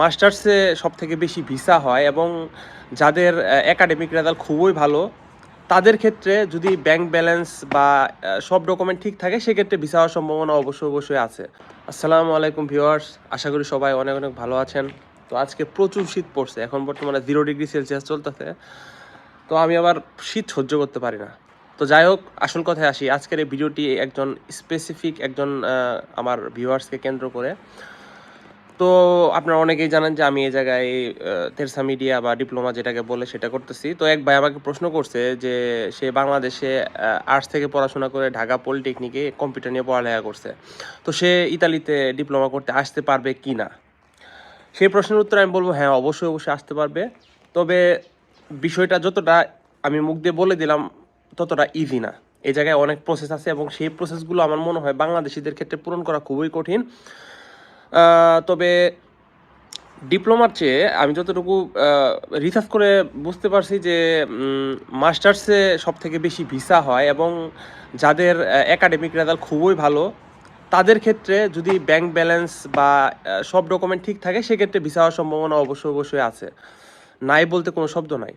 মাস্টার্সে সব থেকে বেশি ভিসা হয় এবং যাদের একাডেমিক রেজাল্ট খুবই ভালো, তাদের ক্ষেত্রে যদি ব্যাংক ব্যালেন্স বা সব ডকুমেন্ট ঠিক থাকে, সেক্ষেত্রে ভিসা হওয়ার সম্ভাবনা অবশ্যই অবশ্যই আছে। আসসালামু আলাইকুম ভিউয়ার্স আশা করি সবাই অনেক অনেক ভালো আছেন। তো আজকে প্রচুর শীত পড়ছে, এখন বর্তমানে জিরো ডিগ্রি সেলসিয়াস চলতেছে। তো আমি আবার শীত সহ্য করতে পারি না। তো যাই হোক, আসল কথায় আসি, আজকের এই ভিডিওটি একজন স্পেসিফিক একজন আমার ভিউয়ার্সকে কেন্দ্র করে। তো আপনারা অনেকেই জানেন যে আমি এই জায়গায় তেরসা মিডিয়া বা ডিপ্লোমা যেটাকে বলে সেটা করতেছি। তো এক ভাই আমাকে প্রশ্ন করছে যে সে বাংলাদেশে আর্টস থেকে পড়াশোনা করে ঢাকা পলিটেকনিকে কম্পিউটার নিয়ে পড়ালেখা করছে। তো সে ইতালিতে ডিপ্লোমা করতে আসতে পারবে কি না? সেই প্রশ্নের উত্তর আমি বলব হ্যাঁ অবশ্যই অবশ্যই আসতে পারবে। তবে বিষয়টা যতটা আমি মুখ দিয়ে বলে দিলাম, ততটা ইজি না। এই জায়গায় অনেক প্রসেস আছে এবং সেই প্রসেসগুলো আমার মনে হয় বাংলাদেশিদের ক্ষেত্রে পূরণ করা খুবই কঠিন। তবে ডিপ্লোমার চেয়ে আমি যতটুকু রিসার্চ করে বুঝতে পারছি যে মাস্টার্সে সব থেকে বেশি ভিসা হয় এবং যাদের একাডেমিক রেজাল্ট খুবই ভালো, তাদের ক্ষেত্রে যদি ব্যাংক ব্যালেন্স বা সব ডকুমেন্ট ঠিক থাকে, সেক্ষেত্রে ভিসা হওয়ার সম্ভাবনা অবশ্যই অবশ্যই আছে। নাই বলতে কোনো শব্দ নাই।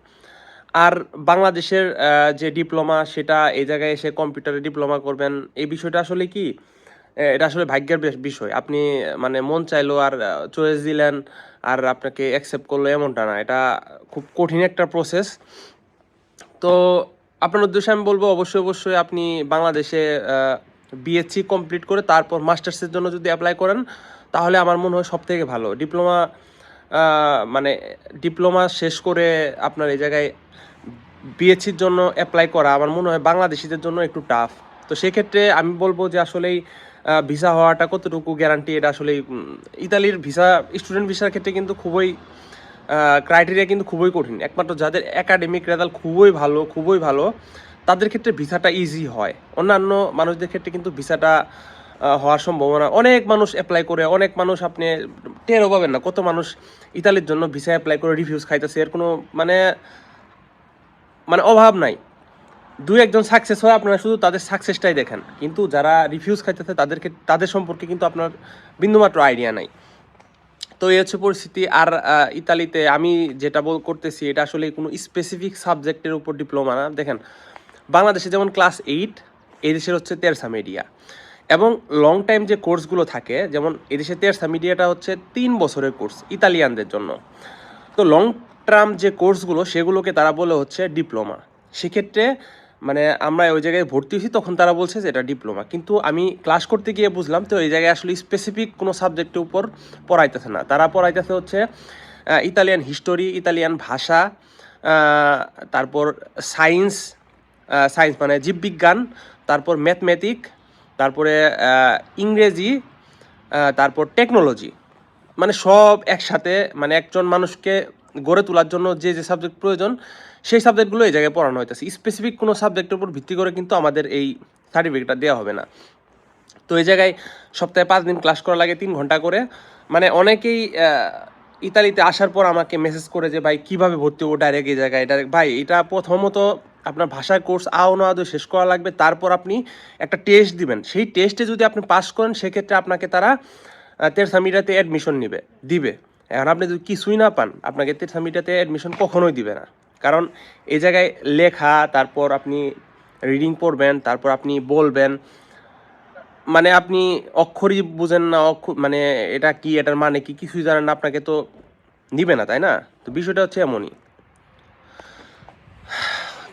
আর বাংলাদেশের যে ডিপ্লোমা সেটা এই জায়গায় এসে কম্পিউটারে ডিপ্লোমা করবেন, এই বিষয়টা আসলে কি? এটা আসলে ভাগ্যের বিষয়। আপনি মানে মন চাইলো আর চয়েস দিলেন আর আপনাকে অ্যাকসেপ্ট করল এমনটা না। এটা খুব কঠিন একটা প্রসেস তো আপনার উদ্দেশ্যে আমি বলব, অবশ্যই অবশ্যই আপনি বাংলাদেশে বিএসসি কমপ্লিট করে তারপর মাস্টার্সের জন্য যদি অ্যাপ্লাই করেন, তাহলে আমার মনে হয় সব থেকে ভালো ডিপ্লোমা মানে ডিপ্লোমা শেষ করে আপনার এই জায়গায় বিএসসির জন্য অ্যাপ্লাই করা আমার মনে হয় বাংলাদেশিদের জন্য একটু টাফ তো সেক্ষেত্রে আমি বলব যে আসলেই ভিসা হওয়াটা কতটুকু গ্যারান্টি এটা আসলে ইতালির ভিসা স্টুডেন্ট ভিসার ক্ষেত্রে কিন্তু খুবই ক্রাইটেরিয়া কিন্তু খুবই কঠিন। একমাত্র যাদের একাডেমিক রেজাল্ট খুবই ভালো খুবই ভালো, তাদের ক্ষেত্রে ভিসাটা ইজি হয়। অন্যান্য মানুষদের ক্ষেত্রে কিন্তু ভিসাটা হওয়ার সম্ভাবনা, অনেক মানুষ অ্যাপ্লাই করে, অনেক মানুষ আপনি টেরও পাবেন না। কত মানুষ ইতালির জন্য ভিসা অ্যাপ্লাই করে রিভিউজ খাইতেছে, এর কোনো মানে মানে অভাব নাই। দুই একজন সাকসেস হয় আপনারা শুধু তাদের সাকসেসটাই দেখেন। কিন্তু যারা রিফিউজ খাইতেছে, তাদেরকে, তাদের সম্পর্কে কিন্তু আপনার বিন্দুমাত্র আইডিয়া নাই। তো এই হচ্ছে পরিস্থিতি। আর ইতালিতে আমি যেটা বল, করতেছি, এটা আসলে কোনো স্পেসিফিক সাবজেক্টের উপর ডিপ্লোমা না। দেখেন, বাংলাদেশে যেমন ক্লাস এইট এই দেশের হচ্ছে তেরসা মিডিয়া এবং লং টাইম যে কোর্সগুলো থাকে, যেমন এদেশে তেরসা মিডিয়াটা হচ্ছে তিন বছরের কোর্স ইতালিয়ানদের জন্য। তো লং টার্ম যে কোর্সগুলো সেগুলোকে তারা বলে হচ্ছে ডিপ্লোমা সেক্ষেত্রে মানে আমরা ওই জায়গায় ভর্তি হয়েছি, তখন তারা বলছে যে এটা ডিপ্লোমা কিন্তু আমি ক্লাস করতে গিয়ে বুঝলাম তো এই জায়গায় আসলে স্পেসিফিক কোনো সাবজেক্টের উপর পড়াইতেছে না। তারা পড়াইতেছে হচ্ছে ইতালিয়ান হিস্টোরি ইতালিয়ান ভাষা তারপর সায়েন্স সায়েন্স মানে জীববিজ্ঞান, তারপর ম্যাথমেটিক তারপরে ইংরেজি তারপর টেকনোলজি মানে সব একসাথে মানে একজন মানুষকে গড়ে তোলার জন্য যে যে সাবজেক্ট প্রয়োজন, সেই সাবজেক্টগুলো এই জায়গায় পড়ানো হইতেছে। স্পেসিফিক কোনো সাবজেক্টের উপর ভিত্তি করে কিন্তু আমাদের এই সার্টিফিকেটটা দেওয়া হবে না। তো এই জায়গায় সপ্তাহে পাঁচ দিন ক্লাস করা লাগে, তিন ঘণ্টা করে। মানে অনেকেই ইতালিতে আসার পর আমাকে মেসেজ করে যে, ভাই, কীভাবে ভর্তি হব ডাইরেক্ট এই জায়গায়? ডাইরেক্ট ভাই, এটা প্রথমত আপনার ভাষার কোর্স আও না, আদৌ শেষ করা লাগবে। তারপর আপনি একটা টেস্ট দিবেন। সেই টেস্টে যদি আপনি পাস করেন, সেক্ষেত্রে আপনাকে তারা তেরসা মিডিয়াতে অ্যাডমিশন নিবে, দিবে। এখন আপনি যদি কিছুই না পান, আপনাকে তেরসা মিডিয়াতে অ্যাডমিশন কখনোই দিবে না। কারণ এই জায়গায় লেখা, তারপর আপনি রিডিং পড়বেন, তারপর আপনি বলবেন মানে আপনি অক্ষরই বুঝেন না, অক্ষর মানে এটা কি, এটার মানে কি, কিছুই জানেন না, আপনাকে তো নিবে না, তাই না? তো বিষয়টা হচ্ছে এমনই।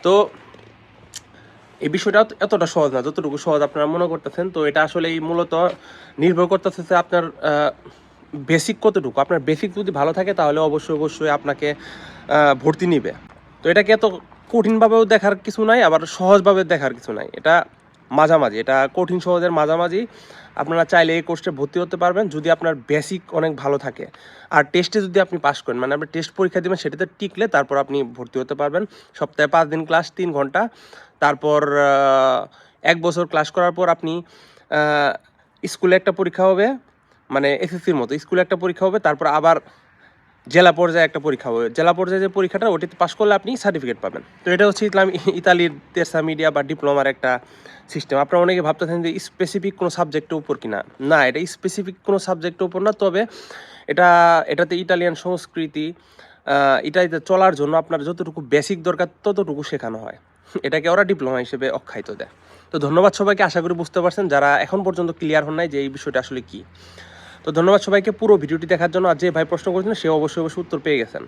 তো এই বিষয়টা এতটা সহজ না, যতটুকু সহজ আপনারা মনে করতেছেন, তো এটা আসলে মূলত নির্ভর করতেছে আপনার বেসিক কতটুকু? আপনার বেসিক যদি ভালো থাকে, তাহলে অবশ্যই অবশ্যই আপনাকে ভর্তি নিবে। তো এটাকে এত কঠিনভাবেও দেখার কিছু নাই, আবার সহজভাবে দেখার কিছু নাই। এটা মাঝামাঝি, এটা কঠিন সহজের মাঝামাঝি। আপনারা চাইলে এই কোর্সে ভর্তি হতে পারবেন, যদি আপনার বেসিক অনেক ভালো থাকে। আর টেস্টে যদি আপনি পাস করেন মানে আপনি টেস্ট পরীক্ষা দেবেন, সেটাতে টিকলে তারপর আপনি ভর্তি হতে পারবেন। সপ্তাহে পাঁচ দিন ক্লাস তিন ঘণ্টা। তারপর এক বছর ক্লাস করার পর আপনি স্কুলে একটা পরীক্ষা হবে। মানে এসএসসির মতো। স্কুলে একটা পরীক্ষা হবে, তারপর আবার জেলা পর্যায়ে একটা পরীক্ষা হবে। জেলা পর্যায়ে যে পরীক্ষাটা, ওটিতে পাশ করলে আপনি সার্টিফিকেট পাবেন। তো এটা হচ্ছে ইসলাম, ইতালির তেসা মিডিয়া বা ডিপ্লোমার একটা সিস্টেম আপনারা অনেকে ভাবতেছেন যে স্পেসিফিক কোনো সাবজেক্টের উপর কিনা। না, এটা স্পেসিফিক কোনো সাবজেক্টের উপর না, তবে এটা, এটাতে ইটালিয়ান সংস্কৃতি এটা চলার জন্য আপনার যতটুকু বেসিক দরকার, ততটুকু শেখানো হয়। এটাকে ওরা ডিপ্লোমা হিসেবে অখ্যায়িত দেয়। তো ধন্যবাদ সবাইকে, আশা করি বুঝতে পারছেন। যারা এখন পর্যন্ত ক্লিয়ার হন নাই যে এই বিষয়টা আসলে কী। তো ধন্যবাদ সবাইকে পুরো ভিডিওটি দেখার জন্য। আর যে ভাই প্রশ্ন করেছেন সে অবশ্যই অবশ্যই উত্তর পেয়ে গেছেন।